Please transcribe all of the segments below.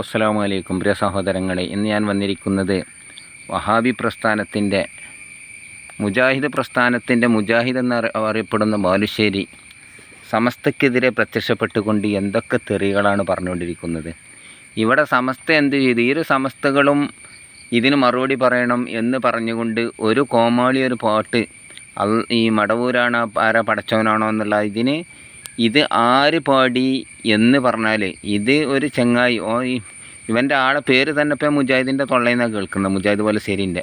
അസ്സാം വലൈക്കും പ്രിയ സഹോദരങ്ങളെ ഇന്ന് ഞാൻ വന്നിരിക്കുന്നത് വഹാബി പ്രസ്ഥാനത്തിന്റെ മുജാഹിദ് പ്രസ്ഥാനത്തിന്റെ മുജാഹിദ് എന്ന് അറിയപ്പെടുന്ന ബാലുശ്ശേരി സമസ്തക്കെതിരെ പ്രത്യക്ഷപ്പെട്ടുകൊണ്ട് എന്തൊക്കെ തെറികളാണ് പറഞ്ഞുകൊണ്ടിരിക്കുന്നത്. ഇവിടെ സമസ്ത എന്ത് ചെയ്തു? ഈ ഒരു സമസ്തകളും ഇതിന് മറുപടി പറയണം എന്ന് പറഞ്ഞുകൊണ്ട് ഒരു കോമാളി ഒരു പാട്ട് ഈ മടവൂരാണോ ആരാ പടച്ചവനാണോ എന്നുള്ള ഇതിന് ഇത് ആര് പാടി എന്ന് പറഞ്ഞാൽ ഇത് ഒരു ചങ്ങായി. ഓ ഇവന്റെ ആളെ പേര് തന്നെ ഇപ്പം മുജാഹിദിന്റെ തൊള്ളയിൽ നിന്നാണ് കേൾക്കുന്നത്. മുജാഹിദ് പോലശ്ശേരിന്റെ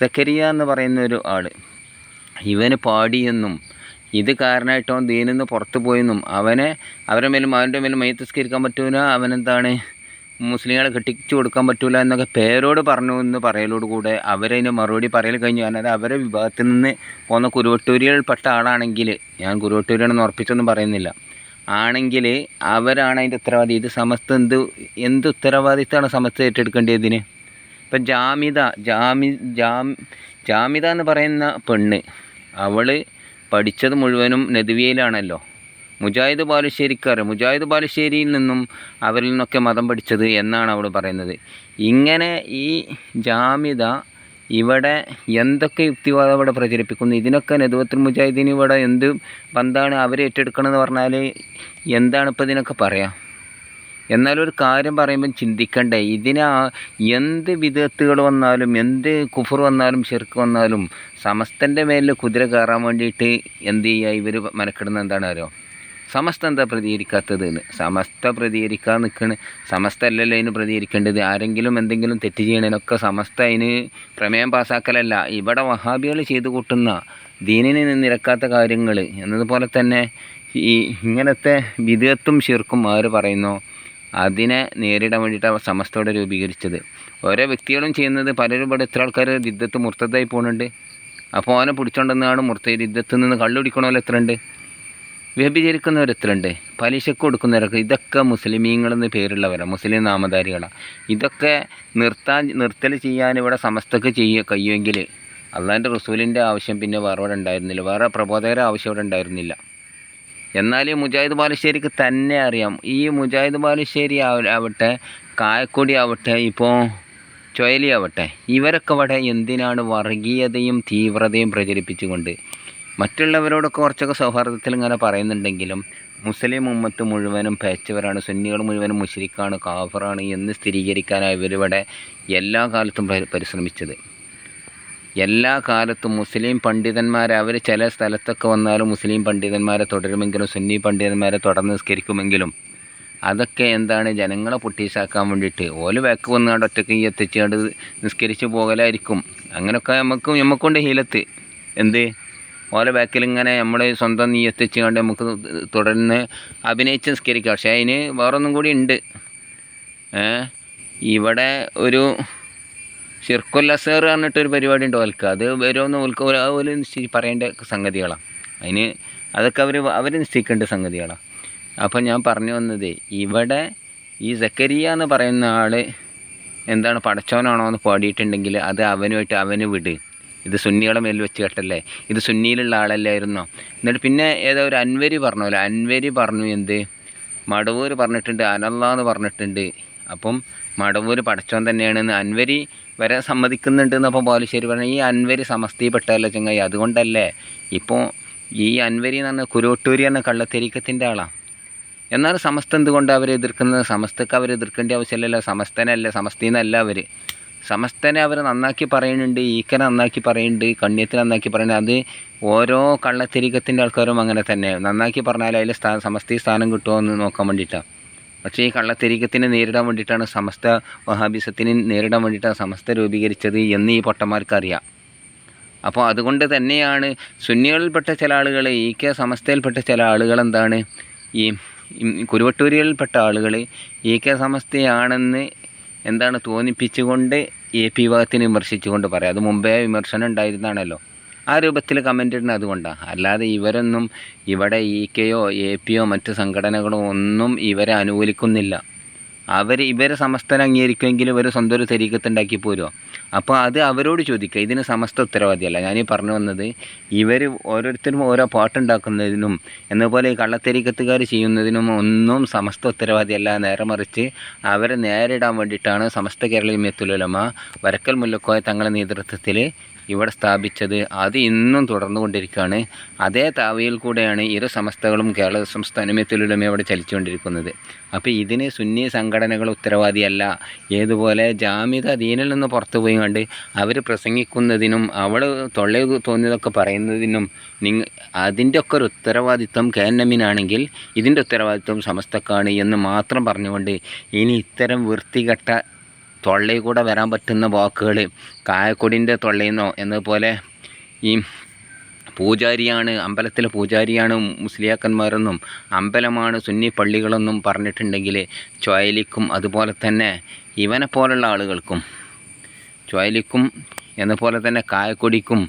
സക്കരിയ എന്ന് പറയുന്ന ഒരു ആൾ ഇവന് പാടിയെന്നും ഇത് കാരണമായിട്ടോ ദീനിന്ന് നിന്ന് പുറത്തു പോയെന്നും അവനെ അവരെ മേലും അവന്റെ മേലും മയ്യത്തസ്കരിക്കാൻ പറ്റൂല. അവനെന്താണ് മുസ്ലിങ്ങളെ കെട്ടിച്ചു കൊടുക്കാൻ പറ്റൂല എന്നൊക്കെ പേരോട് പറഞ്ഞു എന്ന് പറയലോട് കൂടെ അവരതിന് മറുപടി പറയൽ കഴിഞ്ഞു. കാരണം അവരെ വിഭാഗത്തിൽ നിന്ന് പോകുന്ന കുരുവട്ടൂരിയിൽപ്പെട്ട ആളാണെങ്കിൽ ഞാൻ കുരുവട്ടൂരിയാണെന്ന് ഉറപ്പിച്ചൊന്നും പറയുന്നില്ല. ആണെങ്കിൽ അവരാണ് അതിന്റെ ഉത്തരവാദി. ഇത് സമസ്ത എന്ത് എന്ത് ഉത്തരവാദിത്തമാണ് സമസ്ത ഏറ്റെടുക്കേണ്ടതിന്? ഇപ്പം ജാമിത ജാമി ജാം ജാമിത എന്ന് പറയുന്ന പെണ്ണ് അവൾ പഠിച്ചത് മുഴുവനും നദിവിയയിലാണല്ലോ മുജാഹിദ് ബാലുശ്ശേരിക്കാർ മുജാഹിദ് ബാലുശ്ശേരിയിൽ നിന്നും അവരിൽ നിന്നൊക്കെ മതം പഠിച്ചത് എന്നാണ് അവൾ പറയുന്നത്. ഇങ്ങനെ ഈ ജാമ്യത ഇവിടെ എന്തൊക്കെ യുക്തിവാദം ഇവിടെ പ്രചരിപ്പിക്കുന്നു? ഇതിനൊക്കെ നെതുവത്തിൽ മുജാഹിദീൻ ഇവിടെ എന്ത് ബന്ധാണ് അവരെ ഏറ്റെടുക്കണമെന്ന് പറഞ്ഞാൽ എന്താണ് ഇപ്പോൾ ഇതിനൊക്കെ പറയാം? എന്നാലൊരു കാര്യം പറയുമ്പം ചിന്തിക്കണ്ടേ ഇതിന് എന്ത് വിധത്തുകൾ വന്നാലും എന്ത് കുഫർ വന്നാലും ചെറുക്ക് വന്നാലും സമസ്തന്റെ മേലിൽ കുതിര കയറാൻ വേണ്ടിയിട്ട് എന്ത് ചെയ്യുക ഇവർ മെനക്കെടുന്ന എന്താണ് അറിയോ സമസ്ത എന്താ പ്രതികരിക്കാത്തത് എന്ന് സമസ്ത പ്രതികരിക്കാൻ നിൽക്കണ് സമസ്ത അല്ലല്ലോ അതിന് പ്രതികരിക്കേണ്ടത്. ആരെങ്കിലും എന്തെങ്കിലും തെറ്റ് ചെയ്യണതിനൊക്കെ സമസ്ത അതിന് പ്രമേയം പാസ്സാക്കലല്ല ഇവിടെ വഹാബികൾ ചെയ്തു കൂട്ടുന്ന ദീനിന് നിരക്കാത്ത കാര്യങ്ങൾ എന്നതുപോലെ തന്നെ ഈ ഇങ്ങനത്തെ വിധത്തും ശിർക്കും ആര് പറയുന്നു. അതിനെ നേരിടാൻ വേണ്ടിയിട്ടാണ് സമസ്തയോടെ രൂപീകരിച്ചത്. ഓരോ വ്യക്തികളും ചെയ്യുന്നത് പലരും ഇവിടെ ഇത്ര ആൾക്കാർ വിദ്യത്ത് മുർത്തതായി പോകുന്നുണ്ട് അപ്പോൾ അവനെ പിടിച്ചോണ്ടെന്നാണ് മുർത്ത യുദ്ധത്തിൽ നിന്ന് കള്ളുപിടിക്കണമല്ലോ എത്ര ഉണ്ട് ഉണ്ട് പലിശക്ക് കൊടുക്കുന്നവരൊക്കെ ഇതൊക്കെ മുസ്ലിമീങ്ങളെന്ന് പേരുള്ളവരാണ് മുസ്ലിം നാമധാരികളാണ് ഇതൊക്കെ നിർത്താൻ നിർത്തൽ ചെയ്യാൻ ഇവിടെ സമസ്തക്ക് ചെയ്യുക കഴിയുമെങ്കിൽ അള്ളാന്റെ റസൂലിന്റെ ആവശ്യം പിന്നെ വേറെ ഇവിടെ ഉണ്ടായിരുന്നില്ല വേറെ പ്രബോധകരുടെ ആവശ്യം അവിടെ ഉണ്ടായിരുന്നില്ല. എന്നാൽ ഈ മുജാഹിദ് ബാലുശ്ശേരിക്ക് തന്നെ അറിയാം ഈ മുജാഹിദ് ബാലുശ്ശേരി ആവ- ആവട്ടെ കായക്കൊടി ആവട്ടെ ഇപ്പോൾ ചൊയലി ആവട്ടെ ഇവരൊക്കെ ഇവിടെ എന്തിനാണ് വർഗീയതയും തീവ്രതയും പ്രചരിപ്പിച്ചുകൊണ്ട് മറ്റുള്ളവരോടൊക്കെ കുറച്ചൊക്കെ സൗഹാർദ്ദത്തിൽ ഇങ്ങനെ പറയുന്നുണ്ടെങ്കിലും മുസ്ലിം ഉമ്മത്ത് മുഴുവനും പേച്ചവരാണ് സുന്നികൾ മുഴുവനും മുഷരിക്കാണ് കാഫറാണ് എന്ന് സ്ഥിരീകരിക്കാനായി ഇവരിവിടെ എല്ലാ കാലത്തും പരി- പരിശ്രമിച്ചത്. എല്ലാ കാലത്തും മുസ്ലിം പണ്ഡിതന്മാരെ അവർ ചില സ്ഥലത്തൊക്കെ വന്നാലും മുസ്ലിം പണ്ഡിതന്മാരെ തുടരുമെങ്കിലും സുന്നി പണ്ഡിതന്മാരെ തുടർന്ന് നിസ്കരിക്കുമെങ്കിലും അതൊക്കെ എന്താണ് ജനങ്ങളെ പൊട്ടീസാക്കാൻ വേണ്ടിയിട്ട്. ഓൽ ബാക്ക് വന്നുകൊണ്ട് ഒറ്റയ്ക്ക് ഈ എത്തിച്ചുകൊണ്ട് നിസ്കരിച്ച് പോകലായിരിക്കും. അങ്ങനെയൊക്കെ നമുക്കും നമുക്കുണ്ട് ഹീലത്ത്. എന്ത്? ഓല ബാക്കിൽ ഇങ്ങനെ നമ്മൾ സ്വന്തം നീ എത്തിച്ചുകൊണ്ട് നമുക്ക് തുടർന്ന് അഭിനയിച്ച് നിസ്കരിക്കാം. പക്ഷേ അതിന് വേറൊന്നും കൂടി ഉണ്ട് ഇവിടെ ഒരു ഷിർക്കുല്ലസേർ പറഞ്ഞിട്ടൊരു പരിപാടി ഉണ്ട് ഓൽക്ക്. അത് വരുമെന്ന് ഓൽക്ക് നിശ്ചയി പറയേണ്ട സംഗതികളാണ് അതിന് അതൊക്കെ അവർ അവർ നിശ്ചയിക്കേണ്ട സംഗതികളാണ് അപ്പം ഞാൻ പറഞ്ഞു വന്നത് ഇവിടെ ഈ സക്കരിയ എന്ന് പറയുന്ന ആൾ എന്താണ് പടച്ചോനാണോ എന്ന് പാടിയിട്ടുണ്ടെങ്കിൽ അത് അവനുമായിട്ട് അവന് വിട്. ഇത് സുന്നികളെ മേൽ വെച്ച് കേട്ടല്ലേ? ഇത് സുന്നിയിലുള്ള ആളല്ലായിരുന്നോ? എന്നിട്ട് പിന്നെ ഏതോ ഒരു അൻവരി പറഞ്ഞല്ലോ അൻവരി പറഞ്ഞു എന്ത്? മടവൂർ പറഞ്ഞിട്ടുണ്ട് അനല്ല എന്ന് പറഞ്ഞിട്ടുണ്ട്. അപ്പം മടവൂർ പടച്ചോൻ തന്നെയാണെന്ന് അൻവരി വരെ സമ്മതിക്കുന്നുണ്ട് എന്നപ്പോൾ ബാലുശ്ശേരി പറഞ്ഞു. ഈ അൻവരി സമസ്തിപ്പെട്ടല്ലോ ചങ്ങായി? അതുകൊണ്ടല്ലേ? ഇപ്പോൾ ഈ അൻവരി എന്ന് പറഞ്ഞാൽ കുരുവട്ടൂരി എന്ന കള്ളത്തെരീക്കത്തിന്റെ ആളാണ് എന്നാൽ സമസ്ത എന്തുകൊണ്ട് അവരെ എതിർക്കുന്നത്? സമസ്തക്ക് അവരെ എതിർക്കേണ്ട ആവശ്യമില്ലല്ലോ. സമസ്തനല്ല സമസ്തീന്നല്ല അവർ സമസ്തനെ അവർ നന്നാക്കി പറയുന്നുണ്ട് ഈക്കനെ നന്നാക്കി പറയുന്നുണ്ട് കണ്യത്തിന് നന്നാക്കി പറയുന്നുണ്ട്. അത് ഓരോ കള്ളത്തിരിക്കത്തിന്റെ ആൾക്കാരും അങ്ങനെ തന്നെ. നന്നാക്കി പറഞ്ഞാൽ അതിൽ സ്ഥാ സമസ്തി സ്ഥാനം കിട്ടുമോ എന്ന് നോക്കാൻ വേണ്ടിയിട്ടാണ് പക്ഷേ ഈ കള്ളത്തിരിക്കത്തിനെ നേരിടാൻ വേണ്ടിയിട്ടാണ് സമസ്ത വഹാബിസത്തിന് നേരിടാൻ വേണ്ടിയിട്ടാണ് സമസ്ത രൂപീകരിച്ചത് എന്ന് ഈ പൊട്ടന്മാർക്കറിയാം. അപ്പോൾ അതുകൊണ്ട് തന്നെയാണ് സുന്നികളിൽപ്പെട്ട ചില ആളുകൾ ഈ കെ സമസ്തയിൽപ്പെട്ട ചില ആളുകൾ എന്താണ് ഈ കുരുവട്ടൂരികളിൽപ്പെട്ട ആളുകൾ ഈ കെ സമസ്തയാണെന്ന് എന്താണ് തോന്നിപ്പിച്ചുകൊണ്ട് എ പി വിഭാഗത്തിനെ വിമർശിച്ചുകൊണ്ട് പറയാം. അത് മുമ്പേ വിമർശനം ഉണ്ടായിരുന്നാണല്ലോ. ആ രൂപത്തിൽ കമന്റ് ഇടുന്നത് അതുകൊണ്ടാണ് അല്ലാതെ ഇവരൊന്നും ഇവിടെ ഇ കെയോ എ പിയോ മറ്റ് സംഘടനകളോ ഒന്നും ഇവരെ അനുകൂലിക്കുന്നില്ല. അവർ ഇവരെ സമസ്തനെ അംഗീകരിക്കുമെങ്കിൽ ഇവർ സ്വന്തം ഒരു തരീക്കത്തുണ്ടാക്കി പോരുമോ അപ്പോൾ അത് അവരോട് ചോദിക്കുക. ഇതിന് സമസ്ത ഉത്തരവാദിയല്ല. ഞാനീ പറഞ്ഞു വന്നത് ഇവർ ഓരോരുത്തരും ഓരോ പാട്ടുണ്ടാക്കുന്നതിനും എന്നപോലെ ഈ കള്ളത്തരീക്കത്തുകാർ ചെയ്യുന്നതിനും ഒന്നും സമസ്ത ഉത്തരവാദിയല്ല നേരെ മറിച്ച് അവരെ നേരിടാൻ വേണ്ടിയിട്ടാണ് സമസ്ത കേരളീയ മെത്തുലമ വരക്കൽ മുല്ലക്കോയ തങ്ങളുടെ നേതൃത്വത്തിൽ ഇവിടെ സ്ഥാപിച്ചത്. അത് ഇന്നും തുടർന്നുകൊണ്ടിരിക്കുകയാണ് അതേ താവയിൽ കൂടെയാണ് ഇരു സമസ്തകളും കേരള സംസ്ഥാനമേത്തിലുലമ അവിടെ ചലിച്ചുകൊണ്ടിരിക്കുന്നത്. അപ്പോൾ ഇതിന് സുന്നി സംഘടനകൾ ഉത്തരവാദിയല്ല. ഏതുപോലെ ജാമ്യത ദീനിൽ നിന്ന് പുറത്തു പോയി കണ്ട് അവർ പ്രസംഗിക്കുന്നതിനും അവൾ തൊള്ള തോന്നിയതൊക്കെ പറയുന്നതിനും നിങ്ങ അതിന്റെ ഒക്കെ ഒരു ഉത്തരവാദിത്വം കെ എൻ എമ്മിനാണെങ്കിൽ ഇതിന്റെ ഉത്തരവാദിത്വം സമസ്തക്കാണ് എന്ന് മാത്രം പറഞ്ഞുകൊണ്ട് ഇനി ഇത്തരം വൃത്തികെട്ട തൊള്ളയിൽ കൂടെ വരാൻ പറ്റുന്ന വാക്കുകൾ കായക്കൊടിന്റെ തൊള്ളയെന്നോ എന്നതുപോലെ ഈ പൂജാരിയാണ് അമ്പലത്തിലെ പൂജാരിയാണ് മുസ്ലിയാക്കന്മാരെന്നും അമ്പലമാണ് സുന്നി പള്ളികളെന്നും പറഞ്ഞിട്ടുണ്ടെങ്കിൽ ചൊയലിക്കും അതുപോലെ തന്നെ ഇവനെ പോലുള്ള ആളുകൾക്കും ചൊയലിക്കും എന്നപോലെ തന്നെ കായക്കൊടിക്കും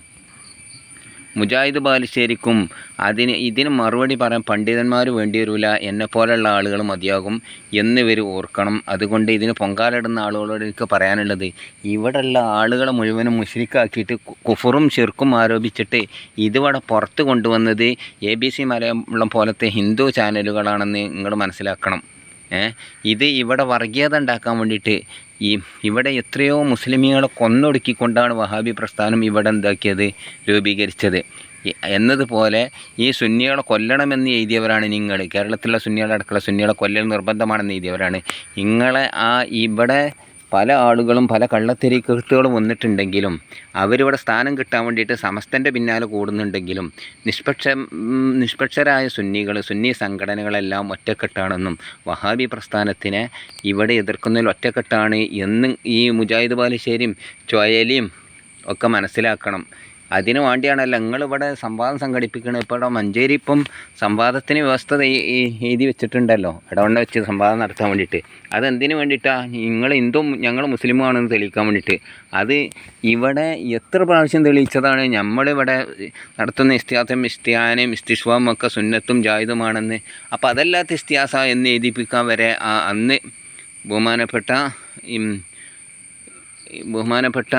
മുജാഹിദ് ബാലുശ്ശേരിക്കും അതിന് ഇതിന് മറുപടി പറയാൻ പണ്ഡിതന്മാർ വേണ്ടി വരില്ല എന്നെ പോലെയുള്ള ആളുകൾ മതിയാകും എന്നിവർ ഓർക്കണം. അതുകൊണ്ട് ഇതിന് പൊങ്കാലിടുന്ന ആളുകളോട് എനിക്ക് പറയാനുള്ളത് ഇവിടെയുള്ള ആളുകളെ മുഴുവനും മുഷ്രിക്കാക്കിയിട്ട് കുഫറും ചെറുക്കും ആരോപിച്ചിട്ട് ഇതിവിടെ പുറത്ത് കൊണ്ടുവന്നത് എ ബി സി മലയാളം പോലത്തെ ഹിന്ദു ചാനലുകളാണെന്ന് നിങ്ങൾ മനസ്സിലാക്കണം. ഇത് ഇവിടെ വർഗീയത ഉണ്ടാക്കാൻ വേണ്ടിയിട്ട് ഈ ഇവിടെ എത്രയോ മുസ്ലിമീങ്ങളെ കൊന്നൊടുക്കിക്കൊണ്ടാണ് വഹാബി പ്രസ്ഥാനം ഇവിടെ എന്താക്കിയത് രൂപീകരിച്ചത്. എന്നതുപോലെ ഈ സുന്നികളെ കൊല്ലണമെന്ന് എഴുതിയവരാണ് നിങ്ങൾ കേരളത്തിലുള്ള സുന്നികളടക്കമുള്ള സുന്നികളെ കൊല്ലൽ നിർബന്ധമാണെന്ന് എഴുതിയവരാണ്. നിങ്ങളെ ആ ഇവിടെ പല ആളുകളും പല കള്ളത്തിരിക്കെട്ടുകളും വന്നിട്ടുണ്ടെങ്കിലും അവരിവിടെ സ്ഥാനം കിട്ടാൻ വേണ്ടിയിട്ട് സമസ്തന്റെ പിന്നാലെ കൂടുന്നുണ്ടെങ്കിലും നിഷ്പക്ഷ നിഷ്പക്ഷരായ സുന്നികൾ സുന്നി സംഘടനകളെല്ലാം ഒറ്റക്കെട്ടാണെന്നും വഹാബി പ്രസ്ഥാനത്തിനെ ഇവിടെ എതിർക്കുന്നതിൽ ഒറ്റക്കെട്ടാണ് എന്നും ഈ മുജാഹിദ് ബാലുശ്ശേരിയും ചൊയലിയും ഒക്കെ മനസ്സിലാക്കണം. അതിനു വേണ്ടിയാണല്ലോ നിങ്ങളിവിടെ സംവാദം സംഘടിപ്പിക്കുന്നത് ഇപ്പോൾ ഇവിടെ മഞ്ചേരി ഇപ്പം സംവാദത്തിന് വ്യവസ്ഥ എഴുതി വെച്ചിട്ടുണ്ടല്ലോ. ഇടവണ്ണ വെച്ച് സംവാദം നടത്താൻ വേണ്ടിയിട്ട്. അതെന്തിനു വേണ്ടിയിട്ടാണ് നിങ്ങൾ ഹിന്ദുവും ഞങ്ങൾ മുസ്ലിമുമാണെന്ന് തെളിയിക്കാൻ വേണ്ടിയിട്ട്. അത് ഇവിടെ എത്ര പ്രാവശ്യം തെളിയിച്ചതാണ്? നമ്മളിവിടെ നടത്തുന്ന ഇസ്തിഹാസം ഇസ്തിയാനും ഇസ്തിഷ്വാവും ഒക്കെ സുന്നത്തും ജായുധമാണെന്ന് അപ്പോൾ അതല്ലാത്ത ഇസ്തിയാസ എന്ന് എഴുതിപ്പിക്കാൻ വരെ അന്ന് ബഹുമാനപ്പെട്ട ബഹുമാനപ്പെട്ട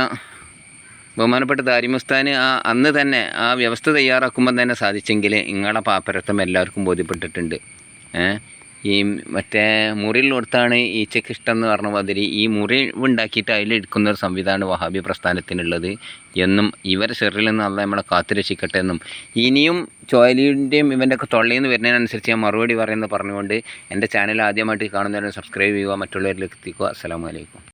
ബഹുമാനപ്പെട്ട ദാരിമുസ്താന് ആ അന്ന് തന്നെ ആ വ്യവസ്ഥ തയ്യാറാക്കുമ്പോൾ തന്നെ സാധിച്ചെങ്കിൽ നിങ്ങളെ പാപ്പരത്വം എല്ലാവർക്കും ബോധ്യപ്പെട്ടിട്ടുണ്ട്. ഈ മറ്റേ മുറിയിൽ കൊടുത്താണ് ഈച്ചയ്ക്ക് ഇഷ്ടം എന്ന് പറഞ്ഞ മാതിരി ഈ മുറി ഉണ്ടാക്കിയിട്ട് അതിലെടുക്കുന്ന ഒരു സംവിധാനം വഹാബി പ്രസ്ഥാനത്തിനുള്ളത് എന്നും ഇവരെ ചെറിൽ നിന്ന് അല്ല നമ്മളെ കാത്തുരക്ഷിക്കട്ടെ എന്നും. ഇനിയും ചോയലിന്റെയും ഇവന്റെ ഒക്കെ തൊള്ളയിൽ നിന്ന് വരുന്നതിനനുസരിച്ച് ഞാൻ മറുപടി പറയുന്നത് പറഞ്ഞുകൊണ്ട് എന്റെ ചാനൽ ആദ്യമായിട്ട് കാണുന്നവരെ സബ്സ്ക്രൈബ് ചെയ്യുക മറ്റുള്ളവരിലേക്ക് എത്തിക്കുക. അസ്സലാമു അലൈക്കും.